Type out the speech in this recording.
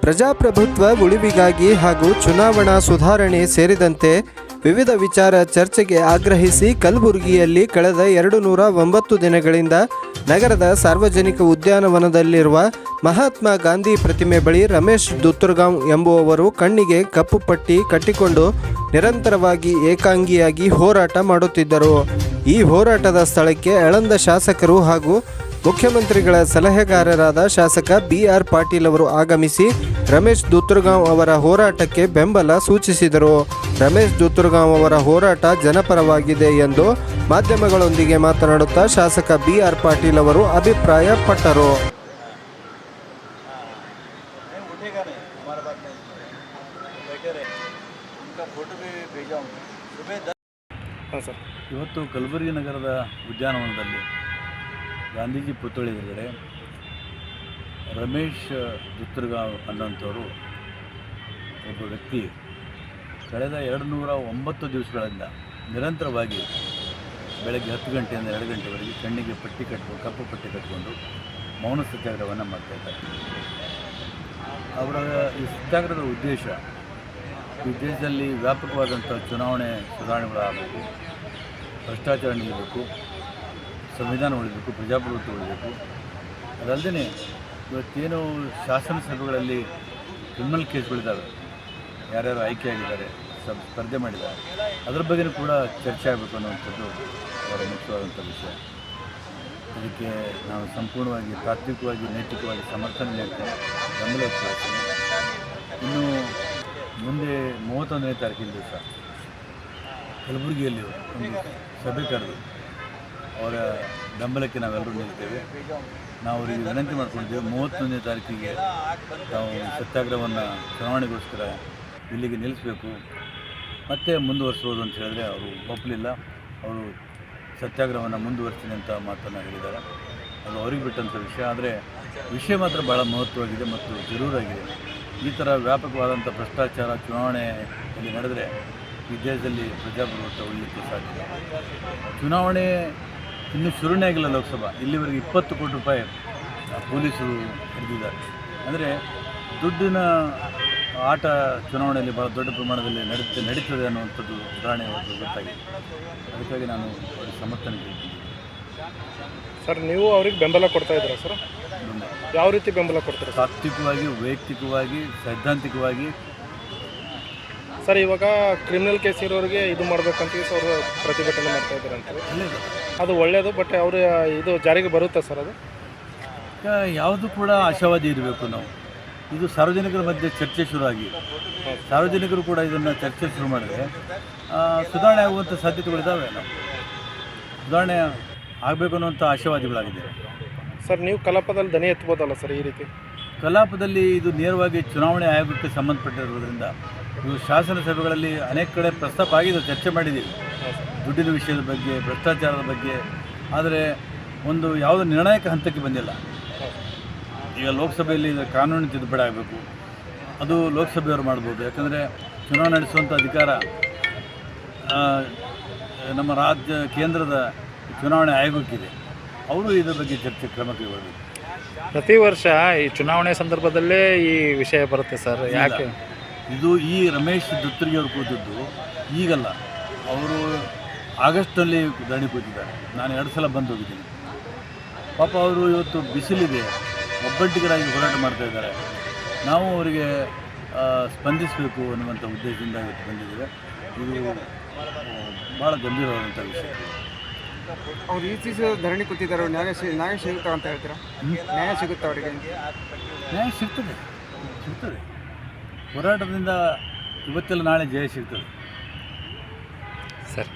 ಪ್ರಜಾಪ್ರಭುತ್ವ ಉಳಿವಿಗಾಗಿ ಹಾಗೂ ಚುನಾವಣಾ ಸುಧಾರಣೆ ಸೇರಿದಂತೆ ವಿವಿಧ ವಿಚಾರ ಚರ್ಚೆಗೆ ಆಗ್ರಹಿಸಿ ಕಲಬುರಗಿಯಲ್ಲಿ ಕಳೆದ ಎರಡು ನೂರ ಒಂಬತ್ತು ದಿನಗಳಿಂದ ನಗರದ ಸಾರ್ವಜನಿಕ ಉದ್ಯಾನವನದಲ್ಲಿರುವ ಮಹಾತ್ಮ ಗಾಂಧಿ ಪ್ರತಿಮೆ ಬಳಿ ರಮೇಶ್ ದುತ್ತುರ್ಗಾಂವ್ ಎಂಬುವವರು ಕಣ್ಣಿಗೆ ಕಪ್ಪು ಪಟ್ಟಿ ಕಟ್ಟಿಕೊಂಡು ನಿರಂತರವಾಗಿ ಏಕಾಂಗಿಯಾಗಿ ಹೋರಾಟ ಮಾಡುತ್ತಿದ್ದರು. ಈ ಹೋರಾಟದ ಸ್ಥಳಕ್ಕೆ ಅಳಂದ ಶಾಸಕರು ಹಾಗೂ ಮುಖ್ಯಮಂತ್ರಿಗಳ ಸಲಹೆಗಾರರಾದ ಶಾಸಕ ಬಿಆರ್ ಪಾಟೀಲ್ ಅವರು ಆಗಮಿಸಿ ರಮೇಶ್ ದೂತುರ್ಗಾಂವ್ ಅವರ ಹೋರಾಟಕ್ಕೆ ಬೆಂಬಲ ಸೂಚಿಸಿದರು. ರಮೇಶ್ ದೂತುರ್ಗಾಂವ್ ಅವರ ಹೋರಾಟ ಜನಪರವಾಗಿದೆ ಎಂದು ಮಾಧ್ಯಮಗಳೊಂದಿಗೆ ಮಾತನಾಡುತ್ತಾ ಶಾಸಕ ಬಿಆರ್ ಪಾಟೀಲ್ ಅವರು ಅಭಿಪ್ರಾಯಪಟ್ಟರು. ಇವತ್ತು ಕಲಬುರಗಿ ನಗರದ ಉದ್ಯಾನವನದಲ್ಲಿ ಗಾಂಧೀಜಿ ಪುತ್ಥಳಿ ಎದುರುಗಡೆ ರಮೇಶ್ ದುತ್ತರ್ಗಾಂವ್ ಅನ್ನೋಂಥವರು ಒಬ್ಬ ವ್ಯಕ್ತಿ ಕಳೆದ ಎರಡು ನೂರ ಒಂಬತ್ತು ದಿವಸಗಳಿಂದ ನಿರಂತರವಾಗಿ ಬೆಳಗ್ಗೆ ಹತ್ತು ಗಂಟೆಯಿಂದ ಎರಡು ಗಂಟೆವರೆಗೆ ಕಣ್ಣಿಗೆ ಪಟ್ಟಿ ಕಟ್ಕೊಂಡು, ಕಪ್ಪು ಪಟ್ಟಿ ಕಟ್ಟಿಕೊಂಡು ಮೌನ ಸತ್ಯಾಗ್ರಹವನ್ನು ಮಾಡ್ತಾಯಿದ್ದಾರೆ ಅವರ ಈ ಸತ್ಯಾಗ್ರಹದ ಉದ್ದೇಶ ಈ ದೇಶದಲ್ಲಿ ವ್ಯಾಪಕವಾದಂಥ ಚುನಾವಣೆ ಸುಧಾರಣೆಗಳಾಗಬೇಕು, ಭ್ರಷ್ಟಾಚಾರ ನಿಲ್ಲಬೇಕು ಸಂವಿಧಾನ ಉಳಿಬೇಕು, ಪ್ರಜಾಪ್ರಭುತ್ವ ಉಳಿಬೇಕು. ಅದಲ್ಲದೆ ಇವತ್ತೇನು ಶಾಸನಸಭೆಗಳಲ್ಲಿ ಕ್ರಿಮಿನಲ್ ಕೇಸ್ಗಳಿದ್ದಾವೆ. ಯಾರ್ಯಾರು ಆಯ್ಕೆಯಾಗಿದ್ದಾರೆ ಸಬ್ ಸ್ಪರ್ಧೆ ಮಾಡಿದ್ದಾರೆ. ಅದ್ರ ಬಗ್ಗೆನೂ ಕೂಡ ಚರ್ಚೆ ಆಗಬೇಕು ಅನ್ನುವಂಥದ್ದು ಅವರ ಮುಖ್ಯವಾದಂಥ ವಿಷಯ. ಅದಕ್ಕೆ ನಾವು ಸಂಪೂರ್ಣವಾಗಿ ತಾತ್ವಿಕವಾಗಿ, ನೈತಿಕವಾಗಿ ಸಮರ್ಥನೆ ನೀಡ್ತೇನೆ ಬೆಂಬಲ ವ್ಯಕ್ತಪಡಿಸ್ತೇನೆ. ಇನ್ನು ಮುಂದೆ ಮೂವತ್ತೊಂದನೇ ತಾರೀಕಿನ ದಿವಸ ಕಲಬುರಗಿಯಲ್ಲಿ ಒಂದು ಸಭೆ ಕರೆದು ಅವರ ಬೆಂಬಲಕ್ಕೆ ನಾವೆಲ್ಲರೂ ನಿಲ್ತೇವೆ. ನಾವು ಅವರಿಗೆ ವಿನಂತಿ ಮಾಡ್ಕೊಂಡಿದ್ದೇವೆ, ಮೂವತ್ತೊಂದನೇ ತಾರೀಕಿಗೆ ನಾವು ಸತ್ಯಾಗ್ರಹವನ್ನು ಚುನಾವಣೆಗೋಸ್ಕರ ಇಲ್ಲಿಗೆ ನಿಲ್ಲಿಸಬೇಕು. ಮತ್ತೆ ಮುಂದುವರಿಸ್ಬೋದು ಅಂತ ಹೇಳಿದ್ರೆ ಅವರು ಒಪ್ಪಲಿಲ್ಲ. ಅವರು ಸತ್ಯಾಗ್ರಹವನ್ನು ಮುಂದುವರಿಸ್ತೀನಿ ಅಂತ ಮಾತನ್ನು ಹೇಳಿದ್ದಾರೆ. ಅದು ಅವ್ರಿಗೆ ಬಿಟ್ಟಂಥ ವಿಷಯ. ಆದರೆ ವಿಷಯ ಮಾತ್ರ ಭಾಳ ಮಹತ್ವವಾಗಿದೆ ಮತ್ತು ಜರೂರಾಗಿದೆ. ಈ ಥರ ವ್ಯಾಪಕವಾದಂಥ ಭ್ರಷ್ಟಾಚಾರ ಚುನಾವಣೆಯಲ್ಲಿ ನಡೆದರೆ ಈ ದೇಶದಲ್ಲಿ ಪ್ರಜಾಪ್ರಭುತ್ವ ಉಳಿಲಿಕ್ಕೆ ಸಾಧ್ಯ ಚುನಾವಣೆ ಇನ್ನೂ ಶುರುನೇ ಆಗಿಲ್ಲ ಲೋಕಸಭಾ. ಇಲ್ಲಿವರೆಗೆ ಇಪ್ಪತ್ತು ಕೋಟಿ ರೂಪಾಯಿ ಪೊಲೀಸರು ಹಿಡಿದಿದ್ದಾರೆ. ಅಂದರೆ ದುಡ್ಡಿನ ಆಟ ಚುನಾವಣೆಯಲ್ಲಿ ಭಾಳ ದೊಡ್ಡ ಪ್ರಮಾಣದಲ್ಲಿ ನಡೀತೆ ನಡೀತದೆ ಅನ್ನುವಂಥದ್ದು ಉದಾಹರಣೆ ಅವರು ಗೊತ್ತಾಗಿದೆ. ಅದಕ್ಕಾಗಿ ನಾನು ಅವ್ರಿಗೆ ಸಮರ್ಥನೆ ಕೇಳ್ತೀನಿ. ಸರ್ ನೀವು ಅವ್ರಿಗೆ ಬೆಂಬಲ ಕೊಡ್ತಾ ಇದ್ದೀರಾ ಸರ್? ಯಾವ ರೀತಿ ಬೆಂಬಲ ಕೊಡ್ತೀರಾ ತಾತ್ವಿಕವಾಗಿ ವೈಯಕ್ತಿಕವಾಗಿ ಸೈದ್ಧಾಂತಿಕವಾಗಿ ಸರ್ ಇವಾಗ ಕ್ರಿಮಿನಲ್ ಕೇಸ್ ಇರೋರಿಗೆ ಇದು ಮಾಡ್ಬೇಕಂತ ಅವರು ಸರ್ ಅವ್ರು ಪ್ರತಿಭಟನೆ ಮಾಡ್ತಾ ಇದ್ದಾರೆ ಅಂತ ಅದು ಒಳ್ಳೆಯದು ಬಟ್ ಅವರು ಇದು ಜಾರಿಗೆ ಬರುತ್ತಾ ಸರ್ ಅದು? ಯಾವುದು ಕೂಡ ಆಶಾವಾದಿ ಇರಬೇಕು ನಾವು. ಇದು ಸಾರ್ವಜನಿಕರ ಮಧ್ಯೆ ಚರ್ಚೆ ಶುರುವಾಗಿ. ಸಾರ್ವಜನಿಕರು ಕೂಡ ಇದನ್ನು ಚರ್ಚೆ ಶುರು ಮಾಡಿದ್ರೆ ಸುಧಾರಣೆ ಆಗುವಂಥ ಸಾಧ್ಯತೆಗಳಿದ್ದಾವೆ ನಾವು ಸುಧಾರಣೆ ಆಗಬೇಕು ಅನ್ನುವಂಥ ಆಶಾವಾದಿಗಳಾಗಿದೆ ಸರ್ ನೀವು ಕಲಾಪದಲ್ಲಿ ದನಿ ಎತ್ಬೋದಲ್ಲ ಸರ್ ಈ ರೀತಿ? ಕಲಾಪದಲ್ಲಿ ಇದು ನೇರವಾಗಿ ಚುನಾವಣೆ ಆಯೋಗಕ್ಕೆ ಸಂಬಂಧಪಟ್ಟಿರೋದ್ರಿಂದ ಇದು ಶಾಸನ ಸಭೆಗಳಲ್ಲಿ ಅನೇಕ ಕಡೆ ಪ್ರಸ್ತಾಪ ಆಗಿದೆ ಚರ್ಚೆ ಮಾಡಿದ್ದೀವಿ. ದುಡ್ಡಿನ ವಿಷಯದ ಬಗ್ಗೆ ಭ್ರಷ್ಟಾಚಾರದ ಬಗ್ಗೆ. ಆದರೆ ಒಂದು ಯಾವುದೋ ನಿರ್ಣಾಯಕ ಹಂತಕ್ಕೆ ಬಂದಿಲ್ಲ. ಈಗ ಲೋಕಸಭೆಯಲ್ಲಿ ಇದು ಕಾನೂನು ತಿದ್ದುಪಡಿ ಆಗಬೇಕು. ಅದು ಲೋಕಸಭೆಯವರು ಮಾಡ್ಬೋದು. ಯಾಕಂದರೆ ಚುನಾವಣೆ ನಡೆಸುವಂಥ ಅಧಿಕಾರ ನಮ್ಮ ರಾಜ್ಯ ಕೇಂದ್ರದ ಚುನಾವಣೆ ಆಯೋಗಕ್ಕಿದೆ. ಅವರು ಇದರ ಬಗ್ಗೆ ಚರ್ಚೆ ಕ್ರಮ ಕೈಗೊಳ್ಳಬೇಕು ಪ್ರತಿ ವರ್ಷ ಈ ಚುನಾವಣೆ ಸಂದರ್ಭದಲ್ಲೇ ಈ ವಿಷಯ ಬರುತ್ತೆ ಸರ್. ಯಾಕೆ. ಇದು ಈ ರಮೇಶ್ ದುತ್ತರಿಗೆ ಅವರು ಕೂತಿದ್ದು ಈಗಲ್ಲ. ಅವರು ಆಗಸ್ಟ್ನಲ್ಲಿ ಧರಣಿ ಕೂತಿದ್ದಾರೆ. ನಾನು ಎರಡು ಸಲ ಬಂದು ಹೋಗಿದ್ದೀನಿ. ಪಾಪ ಅವರು ಇವತ್ತು ಬಿಸಿಲಿದೆ. ಒಬ್ಬಟ್ಟಿಗರಾಗಿ ಹೋರಾಟ ಮಾಡ್ತಾ ಇದ್ದಾರೆ. ನಾವು ಅವರಿಗೆ ಸ್ಪಂದಿಸಬೇಕು ಅನ್ನುವಂಥ ಉದ್ದೇಶದಿಂದ ಇವತ್ತು ಬಂದಿದ್ದೇವೆ. ಇದು ಭಾಳ ಗಂಭೀರವಾದಂಥ ವಿಷಯ. ಅವ್ರು ಈ ಚೀಸ್ ಧರಣಿ ಕೂತಿದ್ದಾರೆ. ನ್ಯಾಯ ನ್ಯಾಯ ಸಿಗುತ್ತಾ ಅಂತ ಹೇಳ್ತೀರಾ? ನ್ಯಾಯ ಸಿಗುತ್ತಾ ಅವರಿಗೆ? ನ್ಯಾಯ ಸಿಗ್ತದೆ. ಸಿಗ್ತದೆ. ಹೋರಾಟದಿಂದ ಇವತ್ತೆಲ್ಲ ನಾಳೆ ಜಯ ಸಿಗ್ತದೆ. ಸರ್